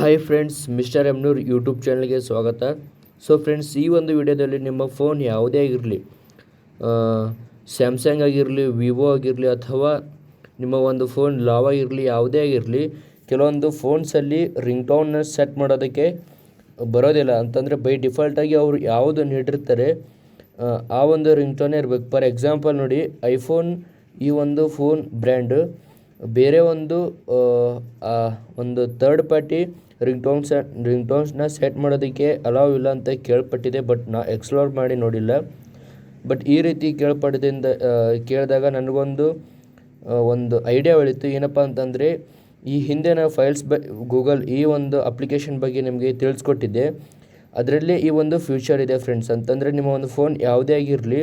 Hi friends mister ಎಮ್ನೂರ್ YouTube ಚಾನಲ್ಗೆ ಸ್ವಾಗತ. ಸೊ ಫ್ರೆಂಡ್ಸ್ ಈ ಒಂದು ವಿಡಿಯೋದಲ್ಲಿ ನಿಮ್ಮ ಫೋನ್ ಯಾವುದೇ ಆಗಿರಲಿ ಸ್ಯಾಮ್ಸಂಗ್ ಆಗಿರಲಿ ವಿವೋ ಆಗಿರಲಿ ಅಥವಾ ನಿಮ್ಮ ಒಂದು ಫೋನ್ ಲಾವ್ ಆಗಿರಲಿ ಯಾವುದೇ ಆಗಿರಲಿ ಕೆಲವೊಂದು ಫೋನ್ಸಲ್ಲಿ ರಿಂಗ್ ಟೋನ್ನ ಸೆಟ್ ಮಾಡೋದಕ್ಕೆ ಬರೋದಿಲ್ಲ. ಅಂತಂದರೆ ಬೈ ಡಿಫಾಲ್ಟಾಗಿ ಅವರು ಯಾವುದು ನೀಡಿರ್ತಾರೆ ಆ, ಒಂದು ರಿಂಗ್ ಟೋನೇ ಇರಬೇಕು. ಫಾರ್ ಎಕ್ಸಾಂಪಲ್ ನೋಡಿ ಐಫೋನ್ ಈ ಒಂದು ಫೋನ್ ಬ್ರ್ಯಾಂಡು ಬೇರೆ ಒಂದು ಒಂದು ಥರ್ಡ್ ಪಾರ್ಟಿ ರಿಂಗ್ ಟೋನ್ಸ್ ರಿಂಗ್ಟೋನ್ಸ್ನ ಸೆಟ್ ಮಾಡೋದಕ್ಕೆ ಅಲಾವ್ ಇಲ್ಲ ಅಂತ ಕೇಳ್ಪಟ್ಟಿದೆ ಬಟ್ ನಾ ಎಕ್ಸ್ಪ್ಲೋರ್ ಮಾಡಿ ನೋಡಿಲ್ಲ. ಬಟ್ ಈ ರೀತಿ ಕೇಳ್ಪಟ್ಟಿದ್ದಿಂದ ಕೇಳಿದಾಗ ನನಗೊಂದು ಒಂದು ಐಡಿಯಾ ಹೊಳಿತು ಏನಪ್ಪ ಅಂತಂದರೆ, ಈ ಹಿಂದೆ ನಾವು ಫೈಲ್ಸ್ ಬ ಗೂಗಲ್ ಈ ಒಂದು ಅಪ್ಲಿಕೇಶನ್ ಬಗ್ಗೆ ನಿಮಗೆ ತಿಳಿಸ್ಕೊಟ್ಟಿದ್ದೆ. ಅದರಲ್ಲಿ ಈ ಒಂದು ಫ್ಯೂಚರ್ ಇದೆ ಫ್ರೆಂಡ್ಸ್ ಅಂತಂದರೆ ನಿಮ್ಮ ಒಂದು ಫೋನ್ ಯಾವುದೇ ಆಗಿರಲಿ,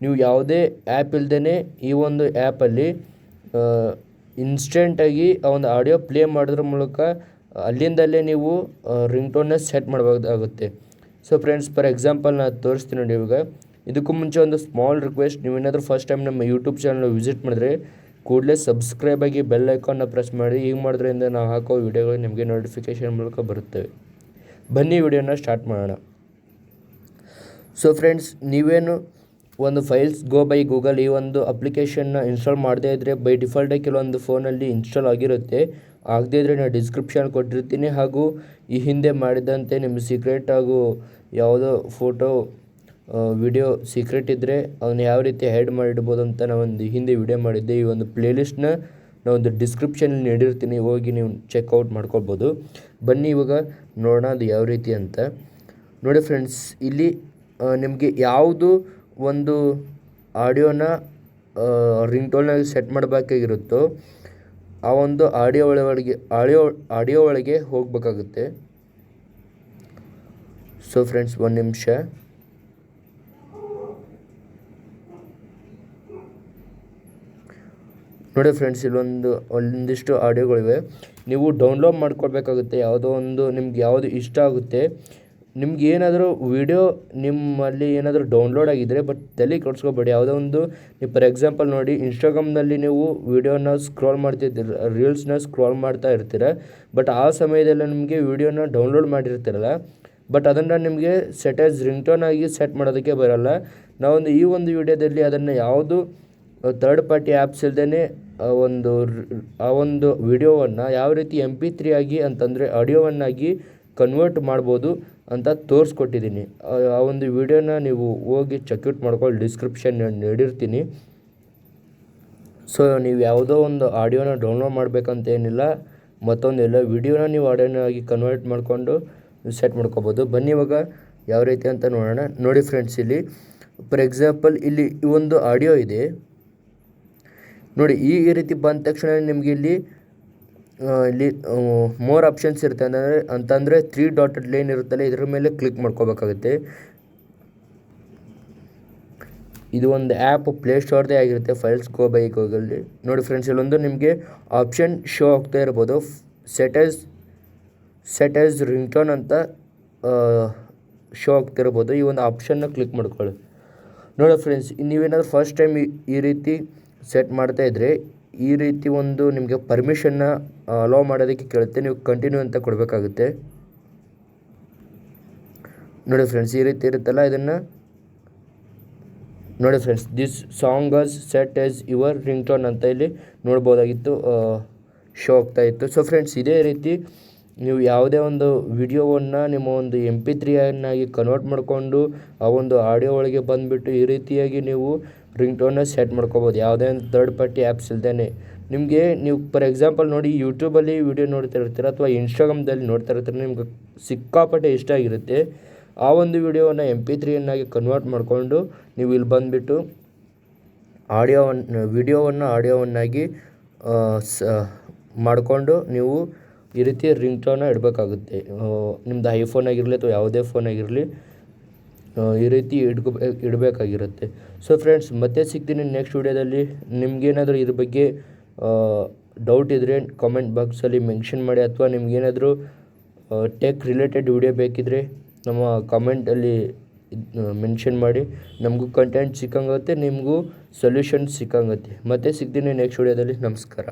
ನೀವು ಯಾವುದೇ ಆ್ಯಪ್ ಇಲ್ಲದೇ ಈ ಒಂದು ಆ್ಯಪಲ್ಲಿ ಇನ್ಸ್ಟೆಂಟಾಗಿ ಆ ಒಂದು ಆಡಿಯೋ ಪ್ಲೇ ಮಾಡೋದ್ರ ಮೂಲಕ ಅಲ್ಲಿಂದಲೇ ನೀವು ರಿಂಗ್ ಟೋನ್ನ ಸೆಟ್ ಮಾಡಬೇಕಾಗುತ್ತೆ ಸೊ ಫ್ರೆಂಡ್ಸ್ ಫಾರ್ ಎಕ್ಸಾಂಪಲ್ ನಾನು ತೋರಿಸ್ತೀನಿ ನೋಡಿ ಇವಾಗ. ಇದಕ್ಕೂ ಮುಂಚೆ ಒಂದು ಸ್ಮಾಲ್ ರಿಕ್ವೆಸ್ಟ್ ನೀವೇನಾದರೂ ಫಸ್ಟ್ ಟೈಮ್ ನಮ್ಮ ಯೂಟ್ಯೂಬ್ ಚಾನಲ್ ವಿಸಿಟ್ ಮಾಡಿದ್ರೆ, ಕೂಡಲೇ ಸಬ್ಸ್ಕ್ರೈಬ್ ಆಗಿ ಬೆಲ್ ಐಕಾನ್ನ ಪ್ರೆಸ್ ಮಾಡಿ, ಹೀಗೆ ಮಾಡೋದ್ರಿಂದ ನಾವು ಹಾಕೋ ವಿಡಿಯೋಗಳು ನಿಮಗೆ ನೋಟಿಫಿಕೇಷನ್ ಮೂಲಕ ಬರುತ್ತವೆ. ಬನ್ನಿ ವಿಡಿಯೋನ ಸ್ಟಾರ್ಟ್ ಮಾಡೋಣ. ಸೊ ಫ್ರೆಂಡ್ಸ್ ನೀವೇನು ಒಂದು ಫೈಲ್ಸ್ ಗೋ ಬೈ ಗೂಗಲ್ ಈ ಒಂದು ಅಪ್ಲಿಕೇಶನ್ನ ಇನ್ಸ್ಟಾಲ್ ಮಾಡದೇ ಇದ್ದರೆ ಬೈ ಡಿಫಾಲ್ಟಾಗಿ ಕೆಲವೊಂದು ಫೋನಲ್ಲಿ ಇನ್ಸ್ಟಾಲ್ ಆಗಿರುತ್ತೆ. ಆಗದೇ ಇದ್ದರೆ ನಾನು ಡಿಸ್ಕ್ರಿಪ್ಷನ್ ಕೊಟ್ಟಿರ್ತೀನಿ. ಹಾಗೂ ಈ ಹಿಂದೆ ಮಾಡಿದಂತೆ ನಿಮ್ಮ ಸೀಕ್ರೆಟ್ ಹಾಗೂ ಯಾವುದೋ ಫೋಟೋ ವಿಡಿಯೋ ಸೀಕ್ರೆಟ್ ಇದ್ದರೆ ಅವನ್ನ ಯಾವ ರೀತಿ ಹೈಡ್ ಮಾಡಿಡ್ಬೋದು ಅಂತ ನಾವೊಂದು ಹಿಂದೆ ವಿಡಿಯೋ ಮಾಡಿದ್ದೆ. ಈ ಒಂದು ಪ್ಲೇಲಿಸ್ಟ್ನ ನಾವೊಂದು ಡಿಸ್ಕ್ರಿಪ್ಷನಲ್ಲಿ ನೀಡಿರ್ತೀನಿ. ಹೋಗಿ ನೀವು ಚೆಕ್ಔಟ್ ಮಾಡ್ಕೊಳ್ಬೋದು. ಬನ್ನಿ ಇವಾಗ ನೋಡೋಣ ಅದು ಯಾವ ರೀತಿ ಅಂತ. ನೋಡಿ ಫ್ರೆಂಡ್ಸ್, ಇಲ್ಲಿ ನಿಮಗೆ ಯಾವುದು ಒಂದು ಆಡಿಯೋನ ರಿಂಗ್ ಟೋನ್ನಾಗಿ ಸೆಟ್ ಮಾಡಬೇಕಾಗಿರುತ್ತೋ, ಆ ಒಂದು ಆಡಿಯೋ ಒಳಗೆ ಆಡಿಯೋ ಆಡಿಯೋ ಒಳಗೆ ಹೋಗಬೇಕಾಗುತ್ತೆ. ಸೊ ಫ್ರೆಂಡ್ಸ್ ಒಂದು ನಿಮಿಷ. ನೋಡಿ ಫ್ರೆಂಡ್ಸ್ ಇಲ್ಲೊಂದು, ಒಂದಿಷ್ಟು ಆಡಿಯೋಗಳಿವೆ. ನೀವು ಡೌನ್ಲೋಡ್ ಮಾಡ್ಕೊಳ್ಬೇಕಾಗುತ್ತೆ. ಯಾವುದೋ ಒಂದು ನಿಮ್ಗೆ ಯಾವುದು ಇಷ್ಟ ಆಗುತ್ತೆ ನಿಮ್ಗೆ ಏನಾದರೂ ವೀಡಿಯೋ ನಿಮ್ಮಲ್ಲಿ ಏನಾದರೂ ಡೌನ್ಲೋಡ್ ಆಗಿದ್ದರೆ ಬಟ್ ತಲೆ ಕೊಡ್ಸ್ಕೋಬೇಡಿ. ಯಾವುದೋ ಒಂದು ನೀವು ಫಾರ್ ಎಕ್ಸಾಂಪಲ್ ನೋಡಿ, ಇನ್ಸ್ಟಾಗ್ರಾಮ್ನಲ್ಲಿ ನೀವು ವಿಡಿಯೋನ ಸ್ಕ್ರಾಲ್ ಮಾಡ್ತಿದ್ದೀರ, ರೀಲ್ಸ್ನ ಸ್ಕ್ರಾಲ್ ಮಾಡ್ತಾ ಇರ್ತೀರ, ಬಟ್ ಆ ಸಮಯದಲ್ಲಿ ನಿಮಗೆ ವಿಡಿಯೋನ ಡೌನ್ಲೋಡ್ ಮಾಡಿರ್ತಿರಲ್ಲ, ಬಟ್ ಅದನ್ನು ನಿಮಗೆ ಸೆಟ್ ರಿಂಗ್ ಟೋನ್ ಆಗಿ ಸೆಟ್ ಮಾಡೋದಕ್ಕೆ ಬರೋಲ್ಲ. ನಾವೊಂದು ಈ ಒಂದು ವಿಡಿಯೋದಲ್ಲಿ ಅದನ್ನು ಯಾವುದು ಥರ್ಡ್ ಪಾರ್ಟಿ ಆ್ಯಪ್ಸ್ ಇಲ್ಲದೇ ಒಂದು ಆ ಒಂದು ವಿಡಿಯೋವನ್ನು ಯಾವ ರೀತಿ ಎಂ ಪಿ ತ್ರೀ ಆಗಿ ಅಂತಂದರೆ ಆಡಿಯೋವನ್ನಾಗಿ ಕನ್ವರ್ಟ್ ಮಾಡ್ಬೋದು. ಅಂತ ತೋರಿಸ್ಕೊಟ್ಟಿದ್ದೀನಿ. ಆ- ಒಂದು ವಿಡಿಯೋನ ನೀವು ಹೋಗಿ ಚೆಕ್ಔಟ್ ಮಾಡ್ಕೊಳ್ಳಿ ಡಿಸ್ಕ್ರಿಪ್ಷನ್ ನೀಡಿರ್ತೀನಿ. ಸೊ ನೀವು ಯಾವುದೋ ಒಂದು ಆಡಿಯೋನ ಡೌನ್ಲೋಡ್ ಮಾಡಬೇಕಂತ ಏನಿಲ್ಲ ಮತ್ತೊಂದು ಇಲ್ಲ ವಿಡಿಯೋನ ನೀವು ಆಡಿಯೋನ ಆಗಿ ಕನ್ವರ್ಟ್ ಮಾಡಿಕೊಂಡು ಸೆಟ್ ಮಾಡ್ಕೋಬೋದು. ಬನ್ನಿ ಇವಾಗ ಯಾವ ರೀತಿ ಅಂತ ನೋಡೋಣ. ನೋಡಿ ಫ್ರೆಂಡ್ಸ್ ಇಲ್ಲಿ ಫಾರ್ ಎಕ್ಸಾಂಪಲ್ ಇಲ್ಲಿ ಒಂದು ಆಡಿಯೋ ಇದೆ. ನೋಡಿ, ಈ ರೀತಿ ಬಂದ ತಕ್ಷಣ ನಿಮಗೆ ಇಲ್ಲಿ ಇಲ್ಲಿ ಮೋರ್ ಆಪ್ಷನ್ಸ್ ಇರುತ್ತೆ ಅಂದರೆ, ಅಂತಂದರೆ ತ್ರೀ ಡಾಟೆಡ್ ಲೈನ್ ಇರುತ್ತಲ್ಲ, ಇದ್ರ ಮೇಲೆ ಕ್ಲಿಕ್ ಮಾಡ್ಕೋಬೇಕಾಗುತ್ತೆ. ಇದು ಒಂದು ಆ್ಯಪ್ ಪ್ಲೇಸ್ಟೋರ್ದೇ ಆಗಿರುತ್ತೆ ಫೈಲ್ಸ್ ಗೋ ಬೈ ಗೂಗಲ್ಲಿ ನೋಡಿ ಫ್ರೆಂಡ್ಸ್ ಇಲ್ಲೊಂದು ನಿಮಗೆ ಆಪ್ಷನ್ ಶೋ ಆಗ್ತಾ ಇರ್ಬೋದು. Set as set as ring tone ಅಂತ ಶೋ ಆಗ್ತಿರ್ಬೋದು ಈ ಒಂದು ಆಪ್ಷನ್ನ ಕ್ಲಿಕ್ ಮಾಡ್ಕೊಳ್ಳಿ. ನೋಡಿ ಫ್ರೆಂಡ್ಸ್ ನೀವೇನಾದ್ರು ಫಸ್ಟ್ ಟೈಮ್ ಈ ರೀತಿ ಸೆಟ್ ಮಾಡ್ತಾ ಇದ್ದರೆ ಈ ರೀತಿ ಒಂದು ನಿಮಗೆ ಪರ್ಮಿಷನ್ನ ಅಲೋ ಮಾಡೋದಕ್ಕೆ ಕೇಳುತ್ತೆ. ನೀವು ಕಂಟಿನ್ಯೂ ಅಂತ ಕೊಡಬೇಕಾಗುತ್ತೆ. ನೋಡಿ ಫ್ರೆಂಡ್ಸ್ ಈ ರೀತಿ ಇರುತ್ತಲ್ಲ ಇದನ್ನು? ನೋಡಿ friends this song as set as your ring tone ಅಂತ ಇಲ್ಲಿ ನೋಡ್ಬೋದಾಗಿತ್ತು ಶೋ ಆಗ್ತಾ ಇತ್ತು. ಸೊ ಫ್ರೆಂಡ್ಸ್ ಇದೇ ರೀತಿ ನೀವು ಯಾವುದೇ ಒಂದು ವಿಡಿಯೋವನ್ನು ನಿಮ್ಮ ಒಂದು ಎಂ ಪಿ ತ್ರೀಯನ್ನಾಗಿ ಕನ್ವರ್ಟ್ ಮಾಡಿಕೊಂಡು ಆ ಒಂದು ಆಡಿಯೋ ಒಳಗೆ ಬಂದುಬಿಟ್ಟು ಈ ರೀತಿಯಾಗಿ ನೀವು ರಿಂಗ್ ಟೋನ್ನ ಸೆಟ್ ಮಾಡ್ಕೋಬೋದು. ಯಾವುದೇ ಒಂದು ತರ್ಡ್ ಪಾರ್ಟಿ ಆ್ಯಪ್ಸ್ ಇಲ್ದೇ ನಿಮಗೆ ನೀವು ಫಾರ್ ಎಕ್ಸಾಂಪಲ್ ನೋಡಿ ಯೂಟ್ಯೂಬಲ್ಲಿ ವೀಡಿಯೋ ನೋಡ್ತಾ ಇರ್ತೀರ ಅಥವಾ ಇನ್ಸ್ಟಾಗ್ರಾಮ್ದಲ್ಲಿ ನೋಡ್ತಾ ಇರ್ತೀರ, ನಿಮ್ಗೆ ಸಿಕ್ಕಾಪಟ್ಟೆ ಇಷ್ಟ ಆಗಿರುತ್ತೆ. ಆ ಒಂದು ವಿಡಿಯೋವನ್ನು ಎಂ ಪಿ ತ್ರೀಯನ್ನಾಗಿ ಕನ್ವರ್ಟ್ ಮಾಡಿಕೊಂಡು ನೀವು ಇಲ್ಲಿ ಬಂದುಬಿಟ್ಟು ಆಡಿಯೋವನ್ನು ವಿಡಿಯೋವನ್ನು ಆಡಿಯೋವನ್ನಾಗಿ ಸ, ಮಾಡಿಕೊಂಡು ನೀವು ಈ ರೀತಿ ರಿಂಗ್ ಟೋನ ಇಡಬೇಕಾಗುತ್ತೆ ನಿಮ್ಮದು ಐಫೋನ್ ಆಗಿರಲಿ ಅಥವಾ ಯಾವುದೇ ಫೋನ್ ಆಗಿರಲಿ ಈ ರೀತಿ ಇಡ್ಕೊ ಇಡಬೇಕಾಗಿರುತ್ತೆ. ಸೊ ಫ್ರೆಂಡ್ಸ್ ಮತ್ತೆ ಸಿಗ್ತೀನಿ ನೆಕ್ಸ್ಟ್ ವೀಡಿಯೋದಲ್ಲಿ ನಿಮಗೇನಾದರೂ ಇದ್ರ ಬಗ್ಗೆ ಡೌಟ್ ಇದ್ದರೆ ಕಾಮೆಂಟ್ ಬಾಕ್ಸಲ್ಲಿ ಮೆನ್ಷನ್ ಮಾಡಿ, ಅಥವಾ ನಿಮಗೇನಾದರೂ ಟೆಕ್ ರಿಲೇಟೆಡ್ ವಿಡಿಯೋ ಬೇಕಿದ್ದರೆ ನಮ್ಮ ಕಾಮೆಂಟಲ್ಲಿ ಮೆನ್ಷನ್ ಮಾಡಿ. ನಮಗೂ ಕಂಟೆಂಟ್ ಸಿಕ್ಕಂಗತ್ತೆ, ನಿಮಗೂ ಸೊಲ್ಯೂಷನ್ ಸಿಕ್ಕಂಗತ್ತೆ. ಮತ್ತೆ ಸಿಗ್ತೀನಿ ನೆಕ್ಸ್ಟ್ ವೀಡಿಯೋದಲ್ಲಿ ನಮಸ್ಕಾರ.